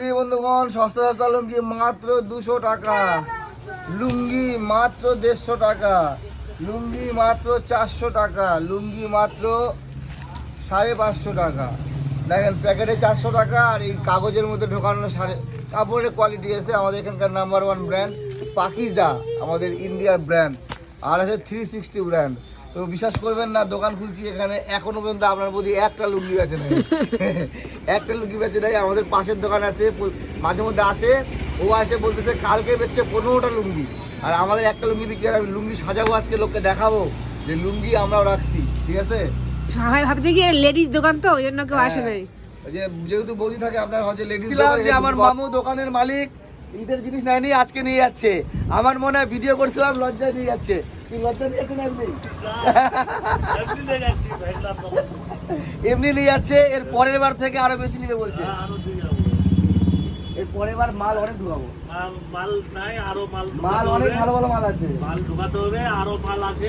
লুঙ্গি, বন্ধুগণ সস্তা সস্তা লুঙ্গি মাত্র দুশো টাকা। লুঙ্গি মাত্র দেড়শো টাকা। লুঙ্গি মাত্র চারশো টাকা। লুঙ্গি মাত্র সাড়ে পাঁচশো টাকা। দেখেন, প্যাকেটে চারশো টাকা আর এই কাগজের মধ্যে ঢোকানো সাড়ে কাপড়ের কোয়ালিটি আছে আমাদের এখানকার নাম্বার ওয়ান ব্র্যান্ড পাকিজা, আমাদের ইন্ডিয়ার ব্র্যান্ড আর আছে থ্রি সিক্সটি ব্র্যান্ড তো বিশ্বাস করবেন না দোকান খুলছি এখানে। এখনও পর্যন্ত আপনার প্রতি একটা লুঙ্গি বেচে নেই। একটা লুঙ্গি বেচে নেই আমাদের পাশের দোকান আছে মাঝে মধ্যে আসে ও আসে বলতেছে কালকে বেচছে পনেরোটা লুঙ্গি। আর আমাদের একটা লুঙ্গি বিক্রি আমি লুঙ্গি সাজাবো আজকে লোককে দেখাবো যে লুঙ্গি আমরাও রাখছি ঠিক আছে? সবাই ভাবছে কি লেডিস দোকান তো ওই জন্য কেউ হ্যাঁ। আসে নাই যে যেহেতু বৌদি থাকে আপনার হচ্ছে লেডিস আমার মামু দোকানের মালিক ঈদের জিনিস নেয়নি আজকে নিয়ে যাচ্ছে। আমার মনে হয় ভিডিও করছিলাম লজ্জায় নিয়ে যাচ্ছে। কি লজ্জা নিয়েছেন আপনি এমনি? নিয়ে যাচ্ছে এর পরের বার থেকে আরও বেশি নিবে বলছে। এর পরের বার মাল অনেক ঢুকাবো। মাল মাল নাই আরও মাল মাল অনেক ভালো ভালো মাল আছে। মাল ঢুকাতে হবে আরও মাল আছে।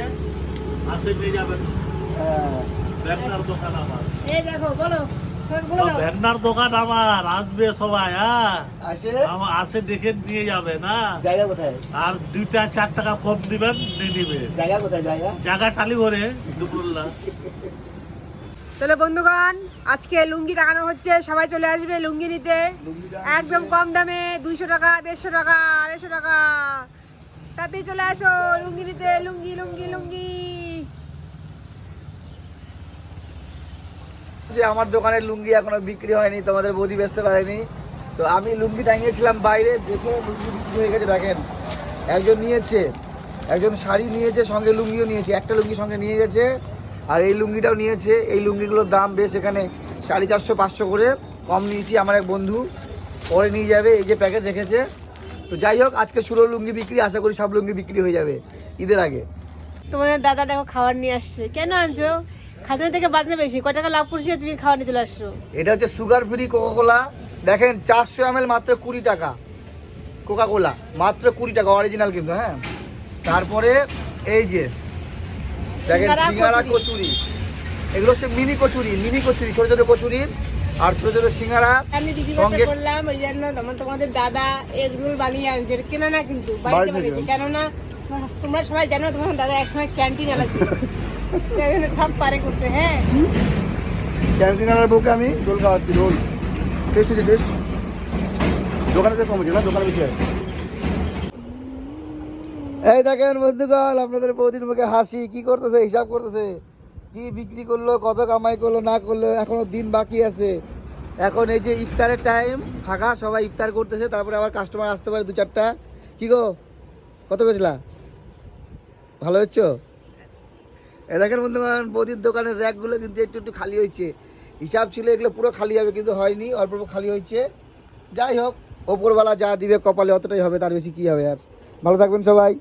নিয়ে যাবেন। হ্যাঁ। ভ্যান্ডার দোকান আমার এই দেখো বলো। ভ্যান্ডার দোকান আমার আসবে সবাই হ্যাঁ? আসে? আমার আসে দেখে নিয়ে যাবে না? জায়গা কোথায়? আর দুইটা চার টাকা কম দিবেন নিয়ে নিবে। জায়গা কোথায় জায়গা? জায়গা টালি ভরে দুপুরবেলা তাহলে বন্ধুগণ আজকে লুঙ্গি টাকানো হচ্ছে সবাই চলে আসবে লুঙ্গি নিতে। একদম কম দামে দুইশো টাকা দেড়শো টাকা আড়াইশো টাকা। তাতেই চলে আসো লুঙ্গি নিতে লুঙ্গি লুঙ্গি লুঙ্গি। যে আমার দোকানের লুঙ্গি এখনও বিক্রি হয়নি, তোমাদের বৌদি বেচতে পারেনি। তো আমি লুঙ্গি টাঙিয়েছিলাম বাইরে, দেখে লুঙ্গি বিক্রি হয়ে গেছে, দেখেন। একজন নিয়েছে, একজন শাড়ি নিয়েছে, সঙ্গে লুঙ্গিও নিয়েছে, একটা লুঙ্গি সঙ্গে নিয়ে গেছে, আর এই লুঙ্গিটাও নিয়েছে। এই লুঙ্গিগুলোর দাম বেশ এখানে সাড়ে চারশো, পাঁচশো করে কম নিয়েছি আমার এক বন্ধু। পরে নিয়ে যাবে, এই যে প্যাকেট রেখেছে। তো যাই হোক, আজকে শুরু লুঙ্গি বিক্রি, আশা করি সব লুঙ্গি বিক্রি হয়ে যাবে ঈদের আগে। তোমাদের দাদা দেখো খাবার নিয়ে আসছে। কেন আনছো? খাজনা থেকে বেশি কয় টাকা লাভ করছি তুমি নিয়ে চলে আসছো? এটা হচ্ছে সুগার ফ্রি কোকাকোলা দেখেন চারশো এম মাত্র কুড়ি টাকা। কোকাকোলা মাত্র কুড়ি টাকা অরিজিনাল কিন্তু হ্যাঁ? তারপরে এই যে দেখেন সিঙ্গারা, কচুরি। এগুলো হচ্ছে মিনি কচুরি মিনি কচুরি ছোট ছোট কচুরি আর ছোট ছোট সিঙ্গারা। সঙ্গে করলাম ওই জন্য তোমাদের দাদা এগ রোল বানিয়ে আনছে। এটা কেনা না কিন্তু বাড়িতে বানিয়েছে। কেননা তোমরা সবাই জানো তোমার দাদা একসময় ক্যান্টিন আলাদা সব করতে হ্যাঁ। ক্যান্টিনার বুকে আমি রোল খাওয়াচ্ছি রোল টেস্ট হচ্ছে টেস্ট দোকানে তো কম হচ্ছে না, দোকানে বেশি এই দেখেন বন্ধুগণ, আপনাদের বৌদির মুখে হাসি, কি করতেছে, হিসাব করতেছে? কি বিক্রি করল, কত কামাই করল, না করল, এখনও দিন বাকি আছে। এখন এই যে ইফতারের টাইম ফাঁকা, সবাই ইফতার করতেছে, তারপরে আবার কাস্টমার আসতে পারে দু চারটা কি গো, কত বেচলা? ভালো হচ্ছে এ বন্ধুগণ, বৌদির দোকানের র্যাকগুলো কিন্তু একটু একটু খালি হয়েছে। হিসাব ছিল এগুলো পুরো খালি হবে, কিন্তু হয়নি, অল্প অল্প খালি হয়েছে। যাই হোক ওপরবেলা যা দিবে কপালে অতটাই হবে, তার বেশি কী হবে আর। ভালো থাকবেন সবাই।